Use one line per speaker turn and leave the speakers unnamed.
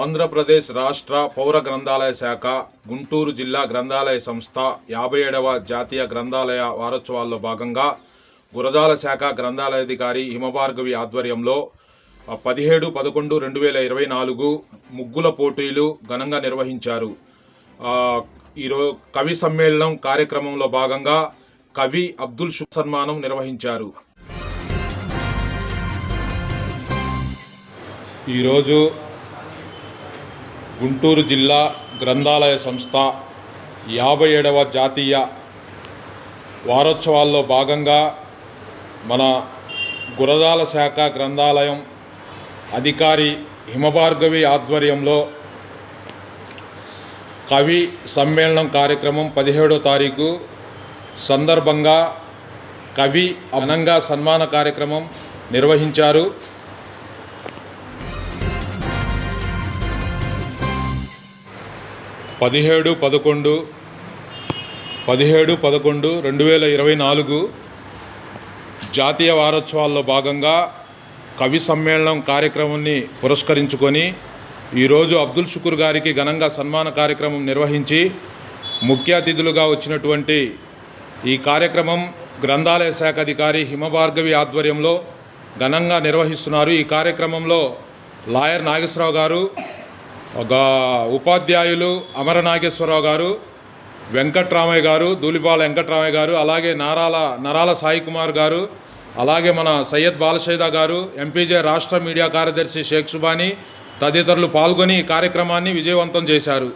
ఆంధ్రప్రదేశ్ రాష్ట్ర పౌర గ్రంథాలయ శాఖ గుంటూరు జిల్లా గ్రంథాలయ సంస్థ యాభై ఏడవ జాతీయ గ్రంథాలయ వారోత్సవాల్లో భాగంగా గురజాల శాఖ గ్రంథాలయాధికారి హిమభార్గవి ఆధ్వర్యంలో పదిహేడు పదకొండు రెండు వేల ఇరవై నాలుగు ముగ్గుల పోటీలు ఘనంగా నిర్వహించారు. ఆ, ఈరోజు కవి సమ్మేళనం కార్యక్రమంలో భాగంగా కవి అబ్దుల్ షు సన్మానం నిర్వహించారు. ఈరోజు గుంటూరు జిల్లా గ్రంథాలయ సంస్థ యాభై ఏడవ జాతీయ వారోత్సవాల్లో భాగంగా మన గురదాల శాఖ గ్రంథాలయం అధికారి హిమభార్గవి ఆధ్వర్యంలో కవి సమ్మేళనం కార్యక్రమం పదిహేడో తారీఖు సందర్భంగా కవి అనంగా సన్మాన కార్యక్రమం నిర్వహించారు. పదిహేడు పదకొండు పదిహేడు పదకొండు రెండు వేల ఇరవై నాలుగు జాతీయ వారోత్సవాల్లో భాగంగా కవి సమ్మేళనం కార్యక్రమాన్ని పురస్కరించుకొని ఈరోజు అబ్దుల్ షుకూర్ గారికి ఘనంగా సన్మాన కార్యక్రమం నిర్వహించి ముఖ్య అతిథులుగా వచ్చినటువంటి ఈ కార్యక్రమం గ్రంథాలయ శాఖ అధికారి హిమభార్గవి ఆధ్వర్యంలో ఘనంగా నిర్వహిస్తున్నారు. ఈ కార్యక్రమంలో లాయర్ నాగేశ్వరరావు గారు ఉపాధ్యాయులు అమర నాగేశ్వరరావు గారు వెంకట్రామయ్య గారు ధూళిపాల వెంకట్రామయ్య గారు అలాగే నారాల నరాల సాయి కుమార్ గారు అలాగే మన సయ్యద్ బాలషైదా గారు ఎంపీజే రాష్ట్ర మీడియా కార్యదర్శి షేక్ సుబానీ తదితరులు పాల్గొని ఈ కార్యక్రమాన్ని విజయవంతం చేశారు.